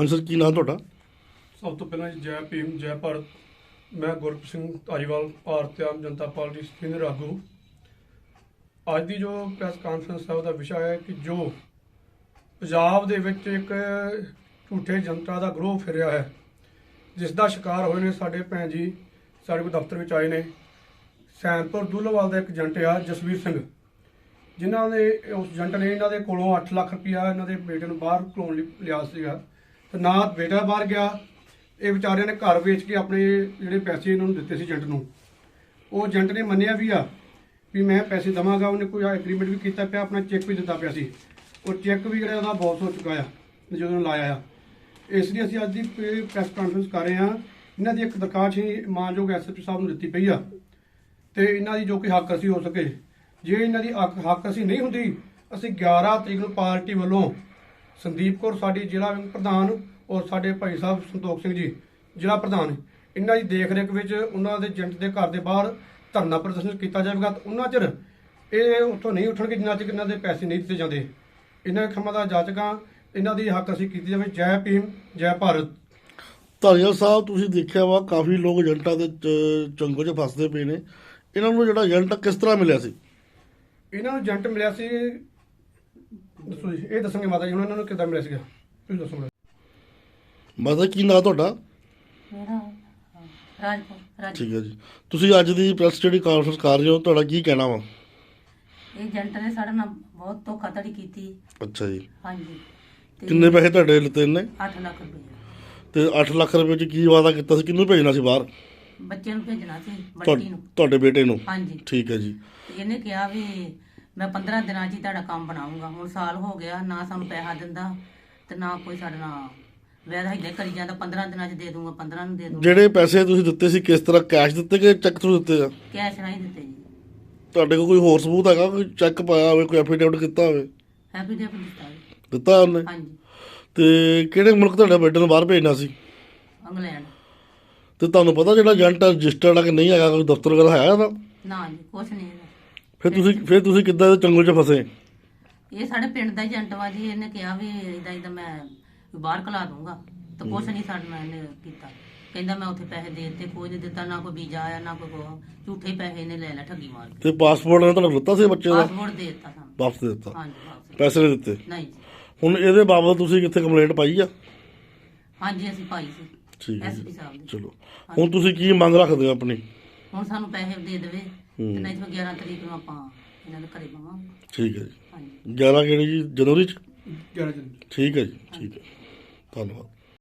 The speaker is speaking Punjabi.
ਹਾਂਜੀ ਸਰ, ਕੀ ਨਾਮ ਤੁਹਾਡਾ? ਸਭ ਤੋਂ ਪਹਿਲਾਂ ਜੀ ਜੈ ਭੀਮ, ਜੈ ਭਾਰਤ। ਮੈਂ ਗੁਰਪ੍ਰੀਤ ਸਿੰਘ ਧਾਰੀਵਾਲ, ਭਾਰਤੀ ਆਮ ਜਨਤਾ ਪਾਰਟੀ ਸੀਨੀਅਰ ਆਗੂ। ਅੱਜ ਦੀ ਜੋ ਪ੍ਰੈਸ ਕਾਨਫਰੰਸ ਹੈ, ਉਹਦਾ ਵਿਸ਼ਾ ਹੈ ਕਿ ਜੋ ਪੰਜਾਬ ਦੇ ਵਿੱਚ ਇੱਕ ਝੂਠੇ ਜਨਤਾ ਦਾ ਗਰੋਹ ਫਿਰਿਆ ਹੈ, ਜਿਸ ਦਾ ਸ਼ਿਕਾਰ ਹੋਏ ਨੇ ਸਾਡੇ ਭੈਣ ਜੀ, ਸਾਡੇ ਕੋਲ ਦਫ਼ਤਰ ਵਿੱਚ ਆਏ ਨੇ। ਸੈਨਪੁਰ ਦੁੱਲਵਾਲ ਦਾ ਇੱਕ ਏਜੰਟ ਆ, ਜਸਵੀਰ ਸਿੰਘ, ਜਿਨ੍ਹਾਂ ਨੇ ਉਸ ਏਜੰਟ ਨੇ ਇਹਨਾਂ ਦੇ ਕੋਲੋਂ 8 ਲੱਖ ਰੁਪਇਆ ਇਹਨਾਂ ਦੇ ਬੇਟੇ ਨੂੰ ਬਾਹਰ ਘਲਾਉਣ ਲਈ ਲਿਆ ਸੀਗਾ। ਤੇ ਨਾ ਬੇਟਾ ਬਾਹਰ ਗਿਆ, ਇਹ ਵਿਚਾਰਿਆਂ ਨੇ ਘਰ ਵੇਚ ਕੇ ਆਪਣੇ ਜਿਹੜੇ ਪੈਸੇ ਇਹਨਾਂ ਨੂੰ ਦਿੱਤੇ ਸੀ ਏਜੰਟ ਨੂੰ। ਉਹ ਏਜੰਟ ਨੇ ਮੰਨਿਆ ਵੀ ਆ ਵੀ ਮੈਂ ਪੈਸੇ ਦਵਾਂਗਾ, ਉਹਨੇ ਕੋਈ ਐਗਰੀਮੈਂਟ ਵੀ ਕੀਤਾ ਪਿਆ, ਆਪਣਾ ਚੈੱਕ ਵੀ ਦਿੱਤਾ ਪਿਆ ਸੀ। ਉਹ ਚੈੱਕ ਵੀ ਜਿਹੜਾ ਉਹਦਾ ਬਾਸ ਹੋ ਚੁੱਕਾ ਆ, ਜਦੋਂ ਲਾਇਆ ਆ। ਇਸ ਲਈ ਅਸੀਂ ਅੱਜ ਦੀ ਪ੍ਰੈਸ ਕਾਨਫਰੰਸ ਕਰ ਰਹੇ ਹਾਂ। ਇਹਨਾਂ ਦੀ ਇੱਕ ਦਰਖਾਸਤ ਹੀ ਮਾਨਯੋਗ ਐਸਐਸਪੀ ਸਾਹਿਬ ਨੂੰ ਦਿੱਤੀ ਪਈ ਆ। ਤੇ ਇਹਨਾਂ ਦੀ ਜੋ ਕਿ ਹੱਕ ਅਸੀਂ ਹੋ ਸਕੇ। ਜੇ ਇਹਨਾਂ ਦੀ ਹੱਕ ਹੱਕ ਅਸੀਂ ਨਹੀਂ ਹੁੰਦੀ, ਅਸੀਂ 11 ਤਰੀਕ ਨੂੰ ਪਾਰਟੀ ਵੱਲੋਂ ਸੰਦੀਪ ਕੌਰ ਸਾਡੀ ਜ਼ਿਲ੍ਹਾ ਵਿੰਗ ਪ੍ਰਧਾਨ ਔਰ ਸਾਡੇ ਭਾਈ ਸਾਹਿਬ ਸੰਤੋਖ ਸਿੰਘ ਜੀ ਜ਼ਿਲ੍ਹਾ ਪ੍ਰਧਾਨ। ਇਹਨਾਂ ਦੀ ਦੇਖ ਰੇਖ ਵਿੱਚ ਉਹਨਾਂ ਦੇ ਏਜੰਟ ਦੇ ਘਰ ਦੇ ਬਾਹਰ ਧਰਨਾ ਪ੍ਰਦਰਸ਼ਨ ਕੀਤਾ ਜਾਵੇਗਾ ਤੇ ਉਹਨਾਂ ਚਿਰ ਇਹ ਉੱਥੋਂ ਨਹੀਂ ਉੱਠਣਗੇ ਜਿੰਨਾ ਚਿਰ ਇਹਨਾਂ ਦੇ ਪੈਸੇ ਨਹੀਂ ਦਿੱਤੇ ਜਾਂਦੇ। ਇਹਨਾਂ ਖੰਮਾਂ ਦਾ ਜਾਚਕਾਂ ਇਹਨਾਂ ਦੀ ਹੱਕ ਅਸੀਂ ਕੀਤੀ ਜਾਵੇ। ਜੈ ਭੀਮ ਜੈ ਭਾਰਤ। ਧਾਰੀਵਾਲ ਸਾਹਿਬ ਤੁਸੀਂ ਦੇਖਿਆ ਵਾ ਕਾਫੀ ਲੋਕ ਏਜੰਟਾਂ ਦੇ ਚੰਗੋ 'ਚ ਫਸਦੇ ਪਏ ਨੇ। ਇਹਨਾਂ ਨੂੰ ਜਿਹੜਾ ਏਜੰਟ ਕਿਸ ਤਰ੍ਹਾਂ ਮਿਲਿਆ ਸੀ? ਇਹਨਾਂ ਨੂੰ ਏਜੰਟ ਮਿਲਿਆ ਸੀ ਦੱਸੋ ਜੀ ਇਹ ਦੱਸਣਗੇ ਮਾਤਾ ਜੀ ਹੁਣ ਇਹਨਾਂ ਨੂੰ ਕਿੱਦਾਂ ਮਿਲਿਆ ਸੀਗਾ? ਤੁਸੀਂ ਦੱਸੋ ਮੈਨੂੰ। ਮਾਤਾ ਕੀ ਨਾਮ ਤੁਹਾਡਾ? ਮੇਰਾ ਰਾਜਪੁਰ ਰਾਜ ਠੀਕ ਹੈ ਜੀ। ਤੁਸੀਂ ਅੱਜ ਦੀ ਪ੍ਰੈਸ ਜਿਹੜੀ ਕਾਨਫਰੰਸ ਕਰ ਰਹੇ ਹੋ ਤੁਹਾਡਾ ਕੀ ਕਹਿਣਾ ਵਾ? ਇਹ ਏਜੰਟ ਨੇ ਸਾਡੇ ਨਾਲ ਬਹੁਤ ਧੋਖਾਧੜੀ ਕੀਤੀ। ਅੱਛਾ ਜੀ। ਹਾਂਜੀ। ਤੇ ਕਿੰਨੇ ਪੈਸੇ ਤੁਹਾਡੇ ਲਿੱਤੇ ਨੇ 8 ਲੱਖ ਰੁਪਏ। ਤੇ 8 ਲੱਖ ਰੁਪਏ ਚ ਕੀ ਵਾਅਦਾ ਕੀਤਾ ਸੀ? ਕਿਹਨੂੰ ਭੇਜਣਾ ਸੀ ਬਾਹਰ? ਬੱਚੇ ਨੂੰ ਭੇਜਣਾ ਸੀ ਤੁਹਾ- ਬੱਟੀ ਨੂੰ। ਤੁਹਾਡੇ ਬੇਟੇ ਨੂੰ? ਹਾਂਜੀ। ਠੀਕ ਹੈ ਜੀ। ਤੇ ਇਹਨੇ ਕਿਹਾ ਵੀ ਮੈਂ 15 ਦਿਨਾਂ 'ਚ ਹੀ ਤੁਹਾਡਾ ਕੰਮ ਬਣਾਉਂਗਾ ਹੁਣ ਸਾਲ ਹੋ ਗਿਆ ਨਾ ਸਾਨੂੰ ਪੈਸਾ ਦਿੰਦਾ ਤੇ ਨਾ ਕੋਈ ਸਾਡੇ ਨਾਲ ਵੈਦਾ ਹਿੱਦੇ ਕਰੀ ਜਾਂਦਾ। 15 ਦਿਨਾਂ 'ਚ ਦੇ ਦੂੰਗਾ 15 ਨੂੰ ਦੇ ਦੂੰਗਾ। ਜਿਹੜੇ ਪੈਸੇ ਤੁਸੀਂ ਦਿੱਤੇ ਸੀ ਕਿਸ ਤਰ੍ਹਾਂ ਕੈਸ਼ ਦਿੱਤੇ ਕਿ ਚੈੱਕ ਥਰੂ ਦਿੱਤੇ ਆ? ਕੈਸ਼ ਨਹੀਂ ਦਿੱਤੇ ਜੀ। ਤੁਹਾਡੇ ਕੋਲ ਕੋਈ ਹੋਰ ਸਬੂਤ ਹੈਗਾ? ਕੋਈ ਚੈੱਕ ਪਾਇਆ ਹੋਵੇ ਕੋਈ ਐਫੀਡੇਵਿਟ ਕੀਤਾ ਹੋਵੇ? ਹੈਪੀ ਦਿੱਤਾ ਜੀ। ਦਿੱਤਾ ਉਹਨੇ? ਹਾਂਜੀ। ਤੇ ਕਿਹੜੇ ਮੁਲਕ ਤੁਹਾਡੇ ਬੇਟੇ ਨੂੰ ਬਾਹਰ ਭੇਜਣਾ ਸੀ? ਇੰਗਲੈਂਡ। ਤੇ ਤੁਹਾਨੂੰ ਪਤਾ ਜਿਹੜਾ ਏਜੰਟ ਰਜਿਸਟਰਡ ਆ ਕਿ ਨਹੀਂ ਹੈਗਾ ਕੋਈ ਦਫ਼ਤਰ ਵਗੈਰਾ ਹੈ ਉਹਦਾ ਨਾ ਜੀ ਕੁਛ ਨਹੀਂ ਇਹਦਾ। ਫਿਰ ਤੁਸੀਂ ਫਿਰ ਤੁਸੀਂ ਕਿੱਦਾਂ ਚੰਗਲ 'ਚ ਫਸੇ? ਇਹ ਸਾਡੇ ਪਿੰਡ ਦਾ ਏਜੰਟ ਵਾ ਜੀ ਇਹਨੇ ਕਿਹਾ ਵੀ ਇਦਾਂ ਇਦਾਂ ਮੈਂ ਬਾਹਰ ਕਲਾ ਦੂੰਗਾ ਤਾਂ ਕੁਛ ਨਹੀਂ ਸਾਡੇ ਇਹਨੇ ਕੀਤਾ। ਕਹਿੰਦਾ ਮੈਂ ਉੱਥੇ ਪੈਸੇ ਦੇ ਦਿੱਤੇ ਕੋਈ ਨਹੀਂ ਦਿੱਤਾ ਨਾ ਕੋਈ ਵੀਜ਼ਾ ਆਇਆ ਨਾ ਕੋਈ ਕੁਛ। ਝੂਠੇ ਪੈਸੇ ਇਹਨੇ ਲੈ ਲੈ ਠੱਗੀ ਮਾਰ ਕੇ। ਤੇ ਪਾਸਪੋਰਟ ਨੇ ਤੁਹਾਨੂੰ ਦਿੱਤਾ ਸੀ ਬੱਚੇ ਦਾ? ਪਾਸਪੋਰਟ ਦੇ ਦਿੱਤਾ ਸਾਨੂੰ। ਵਾਪਸ ਦੇ ਦਿੱਤਾ? ਹਾਂਜੀ ਵਾਪਸ ਪੈਸੇ ਨਹੀਂ ਦਿੱਤੇ? ਨਹੀਂ ਜੀ। ਹੁਣ ਇਹਦੇ ਬਾਬਤ ਤੁਸੀਂ ਕਿੱਥੇ ਕੰਪਲੇਂਟ ਪਾਈ ਆ? ਹਾਂਜੀ ਅਸੀਂ ਪਾਈ ਸੀ। ਠੀਕ ਹੈ ਐਸਪੀ ਜੀ ਸਾਹਿਬ ਦੀ। ਚਲੋ। ਹੁਣ ਤੁਸੀਂ ਕੀ ਮੰਗ ਰੱਖਦੇ ਹੋ ਆਪਣੀ? ਹੁਣ ਸਾਨੂੰ ਪੈਸੇ ਦੇ ਦੇਵੇ। ਤੇ ਨਹੀਂ ਤਾਂ 11 ਤਰੀਕ ਨੂੰ ਆਪਾਂ ਇਹਨਾਂ ਦੇ ਘਰੇ ਪਾਵਾਂਗੇ ਠੀਕ ਹੈ ਜੀ। ਹਾਂਜੀ। 11 ਕਿਹੜੀ ਜੀ? ਜਨਵਰੀ 'ਚ? ਗਿਆਰਾਂ ਜਨ ਠੀਕ ਹੈ ਜੀ ਠੀਕ ਹੈ। ਧੰਨਵਾਦ।